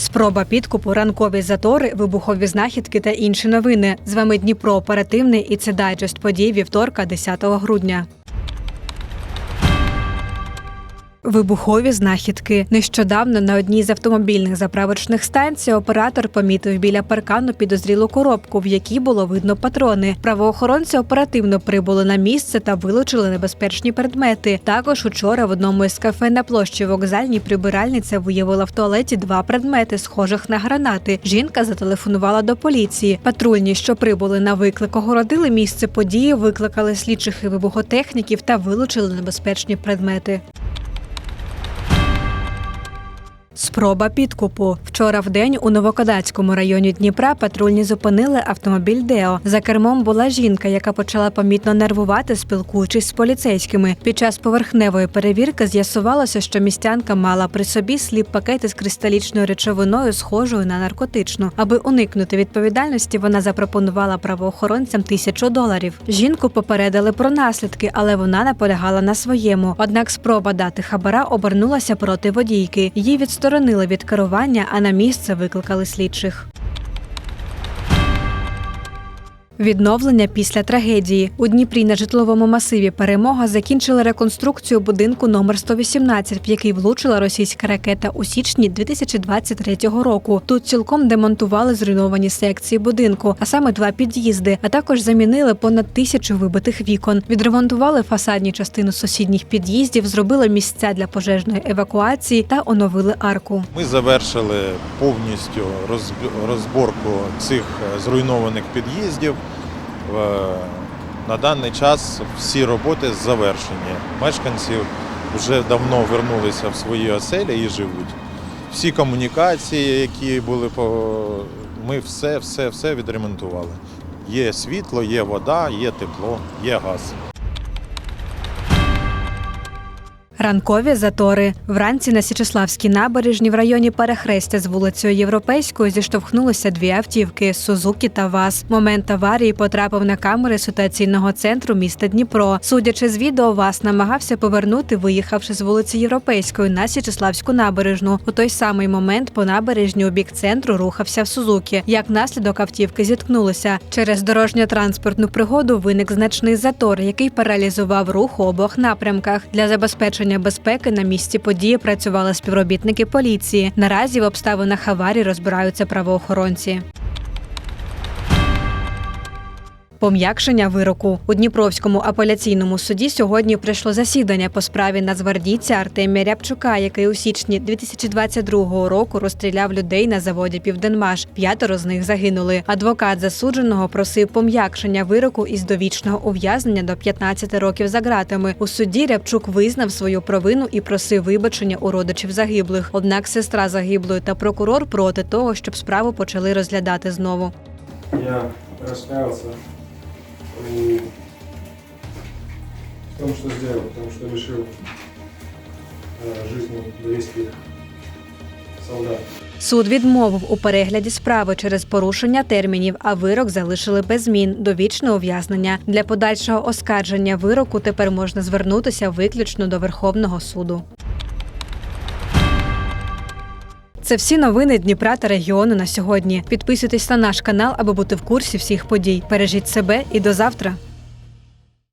Спроба підкупу, ранкові затори, вибухові знахідки та інші новини. З вами Дніпро оперативний і це дайджест подій вівторка, 10 грудня. Вибухові знахідки. Нещодавно на одній з автомобільних заправочних станцій оператор помітив біля паркану підозрілу коробку, в якій було видно патрони. Правоохоронці оперативно прибули на місце та вилучили небезпечні предмети. Також учора в одному із кафе на площі вокзальній прибиральниця виявила в туалеті два предмети, схожих на гранати. Жінка зателефонувала до поліції. Патрульні, що прибули на виклик, огородили місце події, викликали слідчих і вибухотехніків та вилучили небезпечні предмети. Спроба підкупу. Вчора в день у Новокодацькому районі Дніпра патрульні зупинили автомобіль Део. За кермом була жінка, яка почала помітно нервувати, спілкуючись з поліцейськими. Під час поверхневої перевірки з'ясувалося, що містянка мала при собі сліп пакети з кристалічною речовиною, схожою на наркотичну. Аби уникнути відповідальності, вона запропонувала правоохоронцям тисячу доларів. Жінку попередили про наслідки, але вона наполягала на своєму. Однак спроба дати хабара обернулася проти водійки. Її відсторонили від керування, а на місце викликали слідчих. Відновлення після трагедії у Дніпрі на житловому масиві Перемога закінчили реконструкцію будинку номер 118, в який влучила російська ракета у січні 2023 року. Тут цілком демонтували зруйновані секції будинку, а саме два під'їзди, а також замінили понад тисячу вибитих вікон. Відремонтували фасадні частини сусідніх під'їздів, зробили місця для пожежної евакуації та оновили арку. Ми завершили повністю розб- розборку цих е, зруйнованих під'їздів. Е, На даний час всі роботи завершені. Мешканці вже давно вернулися в свої оселі і живуть. Всі комунікації, які були ми все, все, все відремонтували. Є світло, є вода, є тепло, є газ. Ранкові затори вранці на Січеславській набережні в районі перехрестя з вулицею Європейською зіштовхнулися дві автівки Сузукі та ВАЗ. Момент аварії потрапив на камери ситуаційного центру міста Дніпро. Судячи з відео, ВАЗ намагався повернути, виїхавши з вулиці Європейської на Січеславську набережну. У той самий момент по набережні у бік центру рухався в Сузукі. Як наслідок автівки зіткнулися. Через дорожньо-транспортну пригоду виник значний затор, який паралізував рух у обох напрямках. Для забезпечення безпеки на місці події працювали співробітники поліції. Наразі в обставинах аварії розбираються правоохоронці. Пом'якшення вироку у Дніпровському апеляційному суді сьогодні прийшло засідання по справі нацгвардійця Артемія Рябчука, який у січні 2022 року розстріляв людей на заводі Південмаш. П'ятеро з них загинули. Адвокат засудженого просив пом'якшення вироку із довічного ув'язнення до 15 років за ґратами. У суді Рябчук визнав свою провину і просив вибачення у родичів загиблих. Однак сестра загиблої та прокурор проти того, щоб справу почали розглядати знову. Я раскаялся у- в том, что сделал, потому что лишил э, жизни 200 солдат. Суд відмовив у перегляді справи через порушення термінів, а вирок залишили без змін довічне ув'язнення. Для подальшого оскарження вироку тепер можна звернутися виключно до Верховного суду. Це всі новини Дніпра та регіону на сьогодні. Підписуйтесь на наш канал, аби бути в курсі всіх подій. Бережіть себе і до завтра.